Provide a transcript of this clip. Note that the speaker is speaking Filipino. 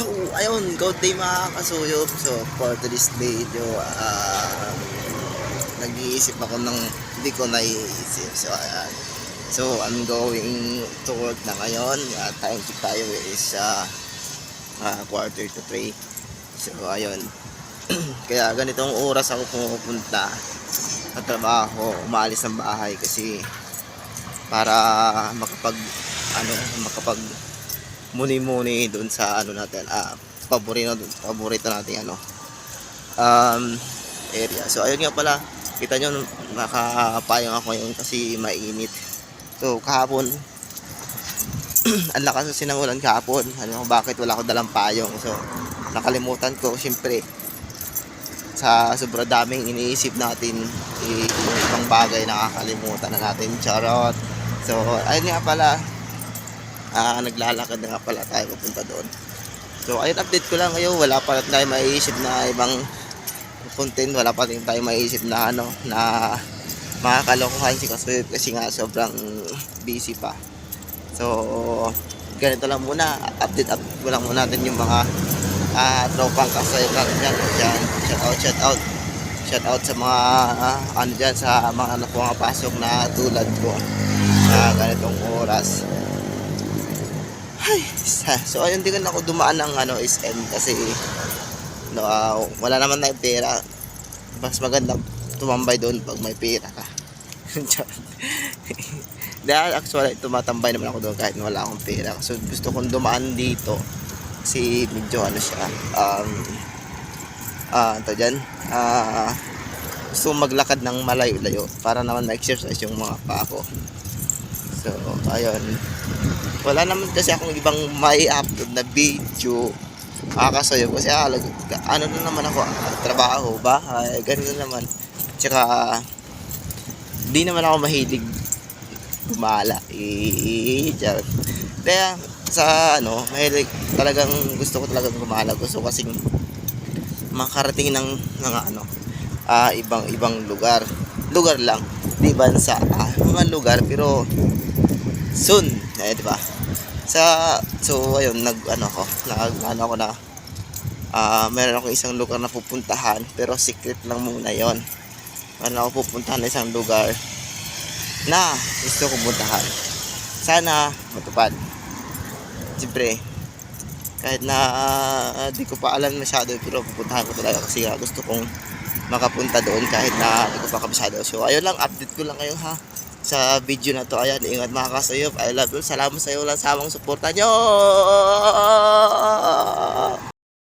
So, ayun, good day mga kasuyop. So, for today's video, ah, nag-iisip ako ng hindi ko naiisip. So, ayan. So, I'm going to work na ngayon. Uh, time check tayo is uh, uh, quarter to three. So, ayun. Kaya ganitong oras ako pumupunta sa trabaho, umalis ng bahay kasi para makapag ano, makapag muni-muni doon sa ano natin, ah, paborito, paborito natin ano, um, area. So, ayun nga pala, kita nyo, nakapayong ako ngayon kasi mainit. So, kahapon, ang lakas ng ulan kahapon. Ano, bakit wala ako dalang payong. So, nakalimutan ko, syempre, sa sobra daming iniisip natin, eh, yung ibang bagay nakakalimutan na natin. Charot. So, ayun nga pala, ah naglalakad na pala tayo papunta doon. So, ayun, update ko lang ngayon. Wala pa tayo maiisip na ibang content. Wala pa rin tayo maiisip na ano, na makakalokohan si Kasuyot kasi nga sobrang busy pa. So, ganito lang muna. Update up ko lang muna natin yung mga ah tropang Kasuyot natin yan. Yan. Shout out, shout out. Shout out sa mga ah, ano dyan, sa mga pumapasok na tulad ko sa ganitong oras. Ay, sa- so ayun din ako dumaan ng ano SM kasi no, ah, wala naman na pera. Mas maganda tumambay doon pag may pera ka. Dahil actually tumatambay naman ako doon kahit wala akong pera. So gusto kong dumaan dito kasi medyo ano siya um ah uh, dyan ah gusto kong maglakad ng malayo-layo para naman ma-exercise yung mga pa ko. So, ayun. Wala naman kasi akong ibang may upload na video. Makakasayo kasi alag, ano na naman ako ah, trabaho, bahay, ganun na naman. Tsaka di naman ako mahilig gumala. Eh, kaya sa ano mahilig talagang gusto ko talagang gumala. Gusto kasing makarating ng ng ano ah, ibang ibang lugar lugar lang di bansa ah, mga lugar pero soon eh, di ba? Sa so ayun nag ano ako nag ano ako na ah meron ako isang lugar na pupuntahan pero secret lang muna yon meron ako pupuntahan na isang lugar na gusto kong puntahan. Sana matupad. Siyempre kahit na ah, di ko pa alam masyado pero pupuntahan ko talaga kasi nga gusto kong makapunta doon kahit na hindi ko pa kabisado. So, ayun lang, update ko lang kayo ha sa video na to. Ayan, ingat mga kasayop. I love you. Salamat sa iyo lang sa amang suporta nyo.